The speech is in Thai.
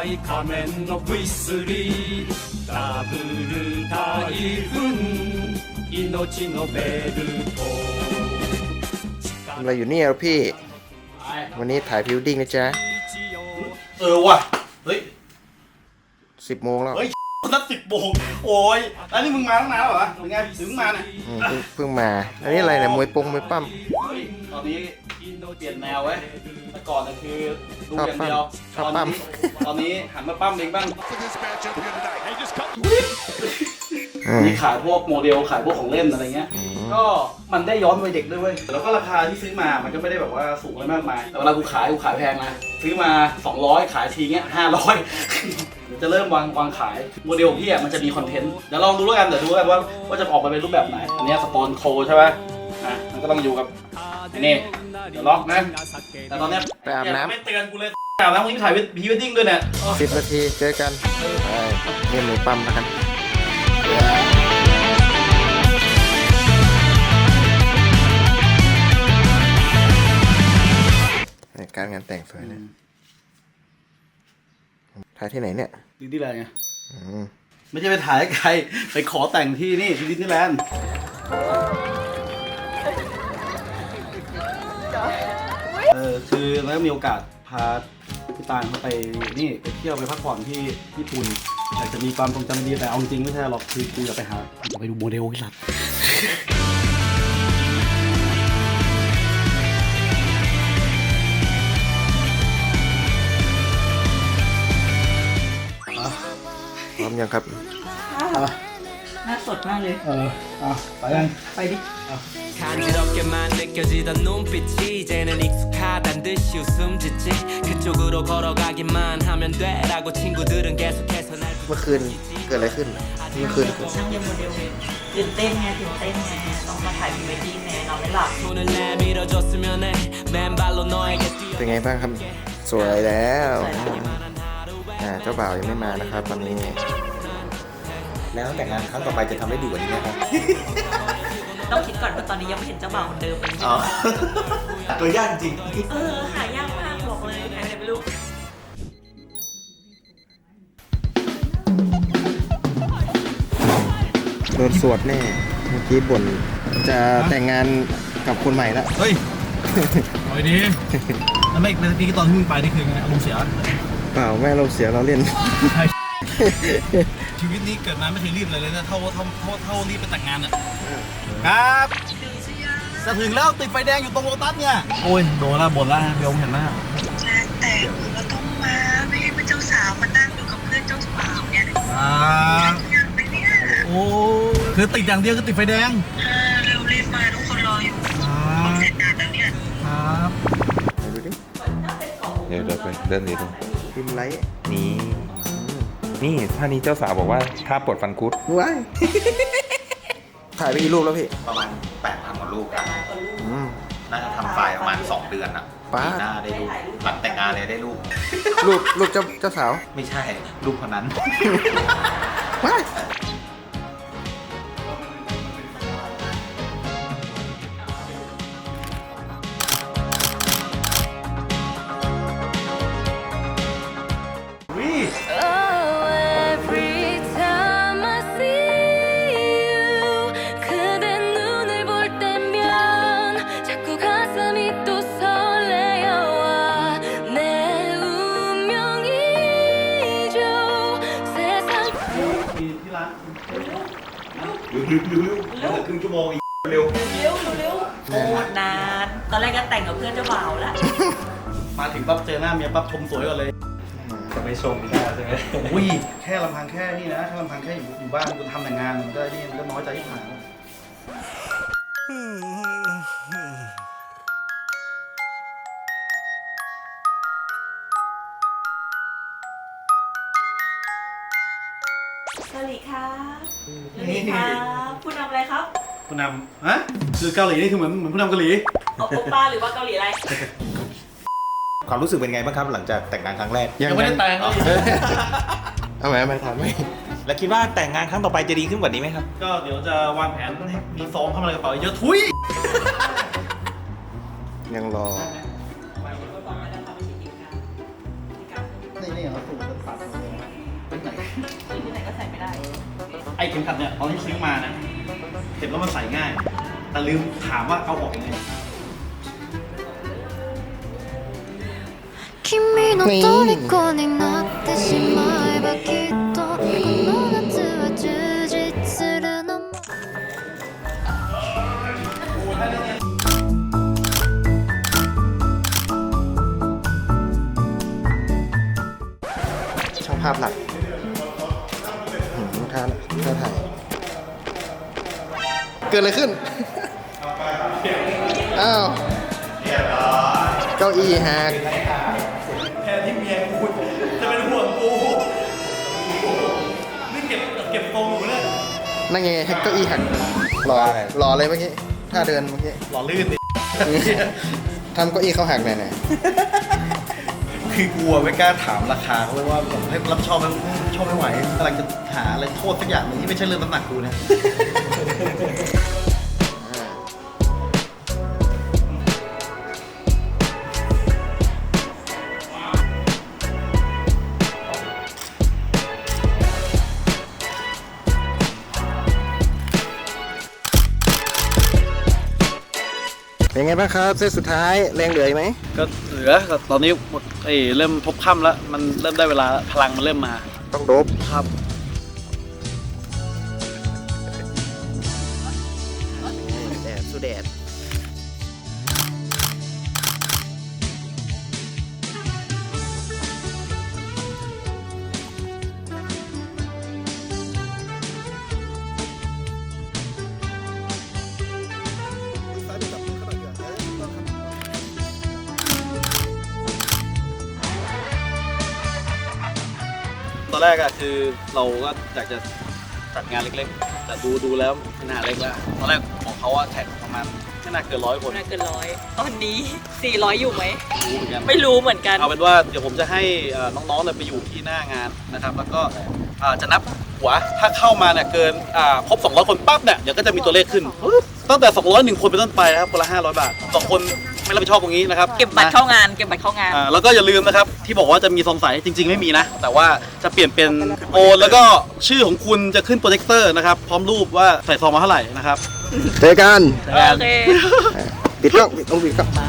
い仮面の V3 ダブル台風命のベルト ทำอะไรอยู่เนี่ยพี่ วันนี้ถ่ายพิวดิ้งนะจ๊ะ เออว่ะ เฮ้ย สิบโมงแล้ว เฮ้ย นัดสิบโมงโอ้ยแล้วนี่มึงมาตั้งนานแล้วเหรอเป็นไงถึงมาเนี่ย อืมเพิ่งเพิ่งมา อันนี้อะไรเนี่ยมวยปงมวยปั้ม เฮ้ยตอนนี้เปลี่ยนแนวเว้ ยเมื่อก่อนน่ะคือดูอย่างเดียวชอบปั้มตอนนี้หันมาปั้มเองบ้างอืมมีขายพวกโมเดลขายพวกของเล่นอะไรเงี้ย ก็มันได้ย้อนวัยเด็กด้วยเว้ย แล้วก็ราคาที่ซื้อมา มันก็ไม่ได้แบบว่าสูงอะไรมากมาย แต่เวลากูขายกูขายแพงนะ ซื้อมา 200 ขายทีเงี้ย500จะเริ่มวางวางขายโมเดลของพี่อะมันจะมีคอนเทนต์ เดี๋ยวลองดูแล้วกัน เดี๋ยวดูแล้วกันว่าว่าจะออกมาเป็นรูปแบบไหน อันเนี้ยสปอนโคใช่ไหมอะ มันก็ต้องอยู่กับไอ้นี่ เดี๋ยวล็อกนะ แต่ตอนเนี้ยไปอาบน้ำ ไม่เตือนกูเลยอาบน้ำมึงถ่ายพรีเวดดิ้งด้วยเนี่ยสิบนาทีเจอกันไปเล่นมวยปั้มแล้วกันในการงานแต่งสวยนะถ่ายที่ไหนเนี่ย ดิสนีย์แลนด์ไงอืมไม่ใช่ไปถ่ายให้ใคร ไปขอแต่งที่นี่ที่ดิสนีย์แลนด์ เออคือแล้วก็มีโอกาสพาพี่ตาลเขาไปนี่ไปเที่ยวไปพักผ่อนที่ญี่ปุ่นอยากจะมีความทรงจำดีแต่เอาจริงไม่ใช่หรอกคือกูอยากไปหาอยากไปดูโมเดลที่หลัดอะพร้อมยังครับ อะ หน้าสดมากเลย เอออ่ะไปยัง ไปดิ 간지럽게만 느껴지던 눈빛이 이제는 익숙하단 듯이 웃음 짓지 그쪽으로 걸어가기만 하면 돼라고 친구들은 계속해서 날 เมื่อคืนเกิดอะไรขึ้น เมื่อคืน ช่างเรียนโมเดลตื่นเต้นไงตื่นเต้นไงต้องมาถ่ายพรีเวดดิ้งไงนอนไม่หลับ 손을 내밀어줬으면 해 맨발로 너에게 뛰어 เป็นไงบ้างครับ สวยแล้วอ่าเจ้าบ่าวยังไม่มานะครับตอนนี้ แล้วแต่งงานครั้งต่อไปจะทำได้ดีกว่านี้ไหมครับ ต้องคิดก่อนว่าตอนนี้ยังไม่เห็นเจ้าบ่าวคนเดิมเลยอ๋อ ตัวยากจริง เออหายากมากบอกเลยหายไปไหนไม่รู้ โดนสวดแน่ เมื่อกี้บ่นจะแต่งงานกับคนใหม่แล้วเฮ้ยเอาไปดีแล้วไม่เมื่อกี้ตอนที่มึงไปนี่คือไงอารมณ์เสียเปล่าแม่เราเสียเราเล่นชี วิตนี้เกิดมาไม่เคยรีบเลยเลยนะเท่าเท่าเท่าเท่ารีบไปแต่งงานอะครับจะถึงแล้วติดไฟแดงอยู่ตรงโลตัสเนี่ยโอ้ยโดนละบ่นละเบลเห็นหน้างานแต่งเราต้องมาไม่ให้เป็นเจ้าสาวมานั่งอยู่กับเพื่อนเจ้าบ่าวเนี่ยอ่ายังไปเนี่ยโอ้คือติดอย่างเดียวคือติดไฟแดงเออเร็วรีบมาทุกคนรออยู่ครับเสร็จงานแล้วเนี่ยครับดูดิเดี๋ยวเดี๋ยวไปเริ่มนี้ดูพิมพ์ไลท์นี่ นี่ท่านี้เจ้าสาวบอกว่าถ้าปวดฟันคุดว้ายถ่ายไปกี่รูปแล้วพี่ประมาณ8,000กว่าลูกอะอืมน่าจะทำไฟล์ประมาณ 2 เดือนอะป๊าปีหน้าได้ลูกหลังแต่งงานเลยได้ลูกรูปรูปเจ้าเจ้าสาวไม่ใช่ลูกคนนั้น ว้าย เร็วเร็วเร็วเร็วครึ่งชั่วโมงอีกเร็วเร็วเร็วโอ้นาน ตอนแรกก็แต่งกับเพื่อนเจ้าบ่าวแล้วมาถึงปั๊บเจอหน้าเมียปั๊บชมสวยก่อนเลยจะไม่ชมได้ใช่ไหมอุ้ยแค่ลำพังแค่นี่นะแค่ลำพังแค่อยู่อยู่บ้านกูทำแต่งงานมันก็นี่มันก็น้อยใจที่ผ่าน แล้วสวัสดีครับสวัสดีครับผู้นำอะไรครับผู้นำฮะคือเกาหลีนี่คือเหมือนเหมือนผู้นำเกาหลีโอปป้าหรือว่าเกาหลีอะไร ความรู้สึกเป็นไงบ้างครับหลังจากแต่งงานครั้งแรกยังไม่ได้แต่งเลย เอาไหมมาถามไหมแล้วคิดว่าแต่งงานครั้งต่อไปจะดีขึ้นกว่านี้ไหมครับ ก็เดี๋ยวจะวางแผนให้มีซองเข้ามาในกระเป๋าเยอะทุยยังรอนี่นี่เราสูตรตัดซื้อที่ อ้เข็มขัดเนี่ยตอนที่ซื้อมานะเห็นว่ามันใส่ง่าย แต่ลืมถามว่าเอาออกยังไง 君の虜になって ท่าท่าถ่ายเกิดอะไรขึ้น อ้าวเก้าอี้หักแทนที่เมียกูจะเป็นห่วงกูนี่เก็บเก็บตรงอยู่เลยนั่งยังไงให้เก้าอี้หักหล่อหล่อเลยเมื่อกี้ท่าเดินเมื่อกี้หล่อลื่นดิทำเก้าอี้เขาหักหน่อยหน่อยคือกลัวไม่กล้าถามราคาเขาเลยว่าแบบให้รับผิดชอบไหม รับผิดชอบไม่ไหวกำลังจะหาอะไรโทษสักอย่างหนึงที่ไม่ใช่เรื่องน้ำหนักกูนะ เป็นไงบ้างครับเซตสุดท้ายแรงเหลืออีกไหมก็เหลือแต่ตอนนี้หมดเอ้ยเริ่มพบค่ำแล้ว มันเริ่มได้เวลาพลังมันเริ่มมา ต้องโดบครับแดดสู้แดด อนแรกอะคือเราก็อยากจะจัดงานเล็กๆ แต่ดูดูแล้วไม่น่าเล็กแล้วตอนแรกของเขาอะแข่งประมาณไม่น่าเกินร้อยคนน่าเกินร้อยตอนนี้ 400 อยู่ไหม รู้เหมือนกันไม่รู้เหมือนกัน เอาเป็นว่าเดี๋ยวผมจะให้เอ่อน้องๆเนี่ยไปอยู่ที่หน้างานนะครับ แล้วก็อ่าจะนับหัวถ้าเข้ามาเนี่ยเกินอ่าครบ200 คนปั๊บเนี่ยเดี๋ยวก็จะมีตัวเลขขึ้นปึ๊บตั้งแต่ 201 คนเป็นต้นไปนะครับคนละ500 บาทต่อคน ไม่รับผิดชอบตรงนี้นะครับเก็บบัตรนะ เข้างาน เก็บบัตรเข้างาน อ่าแล้วก็อย่าลืมนะครับ ที่บอกว่าจะมีสงสัยจริง ๆ ไม่มีนะ แต่ว่าจะเปลี่ยนเป็นโอนแล้วก็ชื่อของคุณจะขึ้นโปรเจคเตอร์นะครับ พร้อมรูปว่าใส่ซองมาเท่าไหร่นะครับ เจอกัน โอเค ปิดกล้องปิดต้องปิดกล้อง ไป